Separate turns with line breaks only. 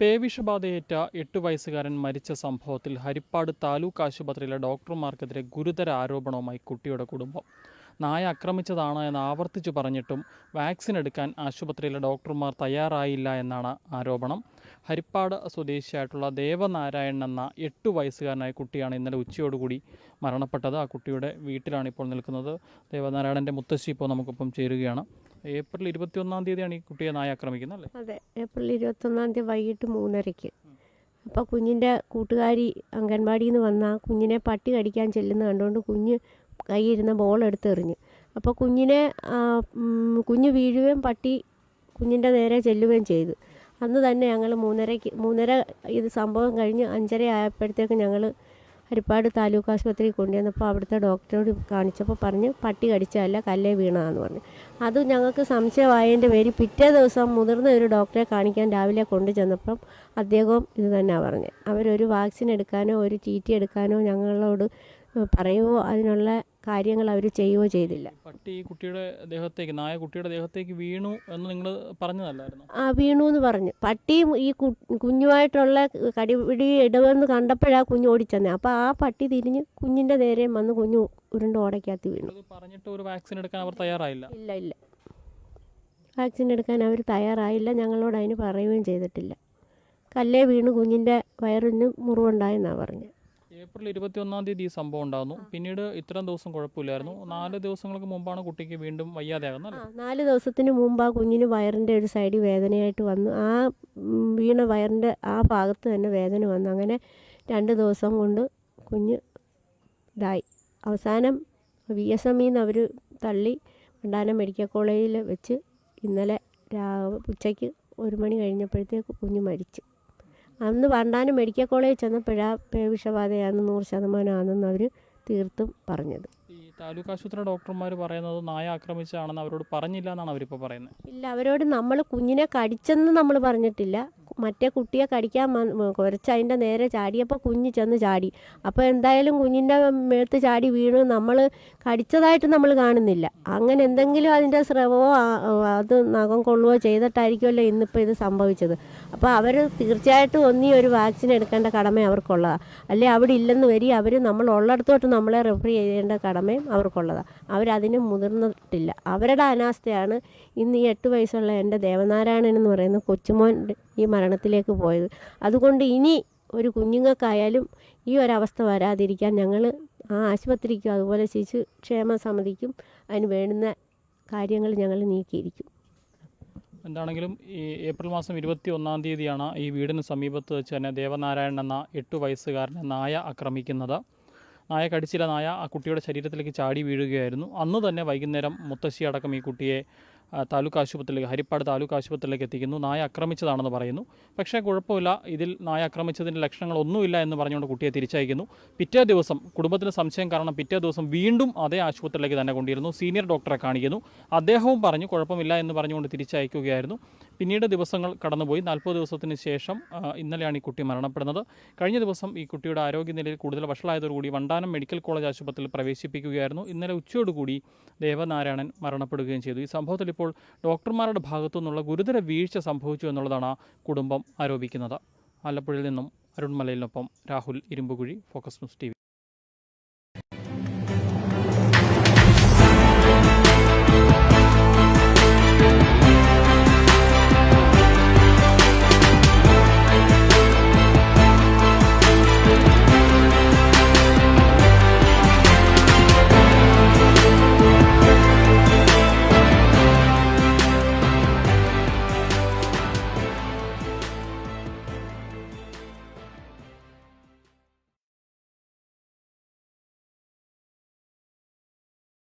പേവിഷബാധയേറ്റ എട്ട് വയസ്സുകാരൻ മരിച്ച സംഭവത്തിൽ ഹരിപ്പാട് താലൂക്ക് ആശുപത്രിയിലെ ഡോക്ടർമാർക്കെതിരെ ഗുരുതര ആരോപണവുമായി കുട്ടിയുടെ കുടുംബം. നായ ആക്രമിച്ചതാണ് എന്ന് ആവർത്തിച്ചു പറഞ്ഞിട്ടും വാക്സിൻ എടുക്കാൻ ആശുപത്രിയിലെ ഡോക്ടർമാർ തയ്യാറായില്ല എന്നാണ് ആരോപണം. ഹരിപ്പാട് സ്വദേശിയായിട്ടുള്ള ദേവനാരായണൻ എന്ന എട്ട് വയസ്സുകാരനായ കുട്ടിയാണ് ഇന്നലെ ഉച്ചയോടുകൂടി മരണപ്പെട്ടത്. ആ കുട്ടിയുടെ വീട്ടിലാണ് ഇപ്പോൾ നിൽക്കുന്നത്. ദേവനാരായണന്റെ മുത്തശ്ശി ഇപ്പോൾ നമുക്കൊപ്പം ചേരുകയാണ്. ഏപ്രിൽ ഇരുപത്തിയൊന്നാം തീയതിയാണ് ഈ കുട്ടിയെ നായ ആക്രമിക്കുന്നത് അല്ലേ?
അതെ ഏപ്രിൽ ഇരുപത്തൊന്നാം തീയതി വൈകിട്ട് മൂന്നരയ്ക്ക്. അപ്പോൾ കുഞ്ഞിന്റെ കൂട്ടുകാരി അംഗൻവാടിയിൽ നിന്ന് വന്ന കുഞ്ഞിനെ പട്ടി കടിക്കാൻ ചെല്ലുന്ന കണ്ടുകൊണ്ട് കുഞ്ഞ് കൈയിരുന്ന ബോൾ എടുത്ത് എറിഞ്ഞു. അപ്പോൾ കുഞ്ഞിനെ കുഞ്ഞ് വീഴുകയും പട്ടി കുഞ്ഞിന്റെ നേരെ ചെല്ലുകയും ചെയ്തു. അന്ന് തന്നെ ഞങ്ങൾ മൂന്നരയ്ക്ക് മൂന്നര ഇത് സംഭവം കഴിഞ്ഞ് അഞ്ചര ആയപ്പോഴത്തേക്ക് ഞങ്ങൾ ഹരിപ്പാട് താലൂക്ക് ആശുപത്രിയിൽ കൊണ്ടുവന്നപ്പോൾ അവിടുത്തെ ഡോക്ടറോട് കാണിച്ചപ്പോൾ പറഞ്ഞ് പട്ടി കടിച്ചതല്ല കല്ലേ വീണതാന്ന് പറഞ്ഞു. അത് ഞങ്ങൾക്ക് സംശയമായതിന്റെ പേര് പിറ്റേ ദിവസം മുതിർന്ന ഒരു ഡോക്ടറെ കാണിക്കാൻ രാവിലെ കൊണ്ടു ചെന്നപ്പം അദ്ദേഹവും ഇത് തന്നെയാണ് പറഞ്ഞത്. അവരൊരു വാക്സിൻ എടുക്കാനോ ഒരു ടി ടി എടുക്കാനോ ഞങ്ങളോട് പറയുകയോ അതിനുള്ള കാര്യങ്ങൾ അവർ ചെയ്യുകയോ ചെയ്തില്ല.
പട്ടി കുട്ടിയുടെ ദേഹത്തേക്ക് നായ കുട്ടിയുടെ ദേഹത്തേക്ക് വീണു എന്ന് നിങ്ങൾ പറഞ്ഞതല്ലായിരുന്നു?
ആ വീണു എന്ന് പറഞ്ഞു. പട്ടിയും ഈ കുഞ്ഞുമായിട്ടുള്ള കടിപിടി ഇടവെന്ന് കണ്ടപ്പോഴാണ് കുഞ്ഞ് ഓടിച്ചെന്നെ. അപ്പോൾ ആ പട്ടി തിരിഞ്ഞ് കുഞ്ഞിന്റെ നേരെ വന്ന് കുഞ്ഞു ഉരുണ്ട് ഓടയ്ക്കകത്ത് വീണു.
പറഞ്ഞിട്ട് ഒരു വാക്സിൻ എടുക്കാൻ അവർ തയ്യാറായില്ല?
ഇല്ല ഇല്ല. വാക്സിൻ എടുക്കാൻ അവർ തയ്യാറായില്ല. ഞങ്ങളോട് അതിന് പറയുകയും ചെയ്തിട്ടില്ല. കല്ലേ വീണ് കുഞ്ഞിന്റെ വയറിന് മുറിവുണ്ടായെന്നാണ് പറഞ്ഞത്
ഏപ്രിൽ ഇരുപത്തി ഒന്നാം തീയതി ഈ സംഭവം ഉണ്ടാകുന്നു. പിന്നീട് ഇത്രയും ദിവസം കുഴപ്പമില്ലായിരുന്നു. നാല് ദിവസങ്ങൾക്ക് മുമ്പാണ് കുട്ടിക്ക് വീണ്ടും വയ്യാതെയാകുന്നത്
നാല് ദിവസത്തിന് മുമ്പ് ആ കുഞ്ഞിന് വയറിന്റെ ഒരു സൈഡിൽ വേദനയായിട്ട് വന്നു. ആ വീണ വയറിന്റെ ആ ഭാഗത്ത് തന്നെ വേദന വന്നു. അങ്ങനെ രണ്ട് ദിവസം കൊണ്ട് കുഞ്ഞ് ഇതായി. അവസാനം വി എസ് എമ്മിന്ന് അവർ തള്ളി മണ്ടാനം മെഡിക്കൽ കോളേജിൽ വെച്ച് ഇന്നലെ രാ ഉച്ചയ്ക്ക് ഒരു മണി കഴിഞ്ഞപ്പോഴത്തേക്ക് കുഞ്ഞ് മരിച്ചു. അന്ന് വണ്ടാനം മെഡിക്കൽ കോളേജിൽ ചെന്നപ്പോഴാ വിഷബാധയാണ് നൂറ് ശതമാനമാണെന്ന് അവർ തീർത്തും പറഞ്ഞത്.
ഈ താലൂക്ക് ആശുപത്രി ഡോക്ടർമാർ പറയുന്നത് നായ ആക്രമിച്ചാണെന്ന് അവരോട് പറഞ്ഞില്ല എന്നാണ് അവരിപ്പോൾ പറയുന്നത്?
ഇല്ല അവരോട് നമ്മൾ കുഞ്ഞിനെ കടിച്ചെന്ന് നമ്മൾ പറഞ്ഞിട്ടില്ല. മറ്റേ കുട്ടിയെ കടിക്കാൻ കുറച്ച് അതിന്റെ നേരെ ചാടിയപ്പോൾ കുഞ്ഞ് ചെന്ന് ചാടി. അപ്പോൾ എന്തായാലും കുഞ്ഞിന്റെ മേത്ത് ചാടി വീണ് നമ്മൾ കടിച്ചതായിട്ട് നമ്മൾ കാണുന്നില്ല. അങ്ങനെ എന്തെങ്കിലും അതിന്റെ സ്രവമോ അത് നഖം കൊള്ളുകയോ ചെയ്തിട്ടായിരിക്കുമല്ലോ ഇന്നിപ്പോൾ ഇത് സംഭവിച്ചത്. അപ്പോൾ അവർ തീർച്ചയായിട്ടും ഒന്നീ ഒരു വാക്സിൻ എടുക്കേണ്ട കടമ അവർക്കുള്ളതാണ് അല്ലെ അവിടെ ഇല്ലെന്ന് വരി അവർ നമ്മൾ ഉള്ളിടത്തോട്ട് നമ്മളെ റെഫർ ചെയ്യേണ്ട കടമയും അവർക്കുള്ളതാണ് അവരതിന് മുതിർന്നിട്ടില്ല. അവരുടെ അനാസ്ഥയാണ് ഇന്ന് ഈ എട്ട് വയസ്സുള്ള എന്റെ ദേവനാരായണൻ എന്ന് പറയുന്ന കൊച്ചുമോൻ ഈ മരണത്തിലേക്ക് പോയത്. അതുകൊണ്ട് ഇനി ഒരു കുഞ്ഞുങ്ങൾക്കായാലും ഈ ഒരവസ്ഥ വരാതിരിക്കാൻ ഞങ്ങൾ ആ ആശുപത്രിക്കും അതുപോലെ ശിശു ക്ഷേമ സമിതിക്കും അതിന് വേണ്ടുന്ന കാര്യങ്ങൾ ഞങ്ങൾ നീക്കിയിരിക്കും.
എന്താണെങ്കിലും ഈ ഏപ്രിൽ മാസം ഇരുപത്തി ഒന്നാം തീയതിയാണ് ഈ വീടിന് സമീപത്ത് വെച്ച് തന്നെ ദേവനാരായണൻ എന്ന എട്ട് വയസ്സുകാരനെ നായ ആക്രമിക്കുന്നത്. നായ കടിച്ചില്ല. നായ ആ കുട്ടിയുടെ ശരീരത്തിലേക്ക് ചാടി വീഴുകയായിരുന്നു. അന്ന് തന്നെ വൈകുന്നേരം മുത്തശ്ശി അടക്കം ഈ കുട്ടിയെ താലൂക്ക് ആശുപത്രിയിലേക്ക് ഹരിപ്പാട് താലൂക്ക് ആശുപത്രിയിലേക്ക് എത്തിക്കുന്നു. നായ ആക്രമിച്ചതാണെന്ന് പറയുന്നു. പക്ഷേ കുഴപ്പമില്ല. ഇതിൽ നായ ആക്രമിച്ചതിന്റെ ലക്ഷണങ്ങളൊന്നുമില്ല എന്ന് പറഞ്ഞുകൊണ്ട് കുട്ടിയെ തിരിച്ചയക്കുന്നു. പിറ്റേ ദിവസം കുടുംബത്തിന് സംശയം കാരണം പിറ്റേ ദിവസം വീണ്ടും അതേ ആശുപത്രിയിലേക്ക് തന്നെ കൊണ്ടിരുന്നു സീനിയർ ഡോക്ടറെ കാണിക്കുന്നു. അദ്ദേഹവും പറഞ്ഞു കുഴപ്പമില്ല എന്ന് പറഞ്ഞുകൊണ്ട് തിരിച്ചയക്കുകയായിരുന്നു. പിന്നീട് ദിവസങ്ങൾ കടന്നുപോയി. നാൽപ്പത് ദിവസത്തിന് ശേഷം ഇന്നലെയാണ് ഈ കുട്ടി മരണപ്പെടുന്നത്. കഴിഞ്ഞ ദിവസം ഈ കുട്ടിയുടെ ആരോഗ്യനിലയിൽ കൂടുതൽ വഷളായതോടുകൂടി വണ്ടാനം മെഡിക്കൽ കോളേജ് ആശുപത്രിയിൽ പ്രവേശിപ്പിക്കുകയായിരുന്നു. ഇന്നലെ ഉച്ചയോടുകൂടി ദേവനാരായണൻ മരണപ്പെടുകയും ചെയ്തു. ഈ സംഭവത്തിൽ ഇപ്പോൾ ഡോക്ടർമാരുടെ ഭാഗത്തു നിന്നുള്ള ഗുരുതര വീഴ്ച സംഭവിച്ചു എന്നുള്ളതാണ് കുടുംബം ആരോപിക്കുന്നത്. ആലപ്പുഴയിൽ നിന്നും അരുൺമലയിലിനൊപ്പം Rahul Irumbukuzhi focus news T